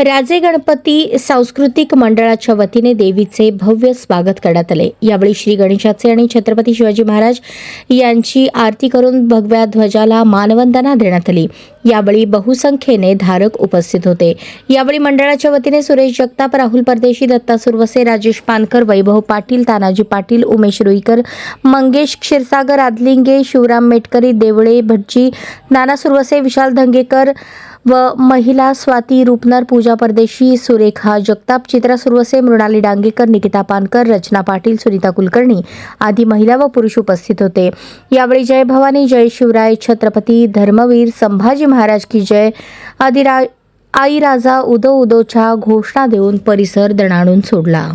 राजे गणपती सांस्कृतिक मंडळाच्या वतीने देवीचे भव्य स्वागत करण्यात आले. यावेळी श्री गणेशाचे आणि छत्रपती शिवाजी महाराज यांची आरती करून भगव्या ध्वजाला मानवंदना देण्यात आली. यावेळी बहुसंख्येने धारक उपस्थित होते. यावेळी मंडळाच्या वतीने सुरेश जगताप राहुल परदेशी दत्ता सुरवसे राजेश पानकर वैभव पाटील तानाजी पाटील उमेश रुईकर मंगेश क्षीरसागर आदलिंगे शिवराम मेटकरी देवळे भटजी नाना सुरवसे विशाल धंगेकर व महिला स्वाती रूपनर पूजा परदेशी सुरेखा जगताप चित्रा सुरवसे मृणाली डांगेकर निकिता पानकर रचना पाटील सुनीता कुलकर्णी आदी महिला व पुरुष उपस्थित होते. यावेळी जय भवानी जय शिवराय छत्रपती धर्मवीर संभाजी महाराज की जय आदिरा आई राजा उदो उदोच्या घोषणा देऊन परिसर दणाणून सोडला.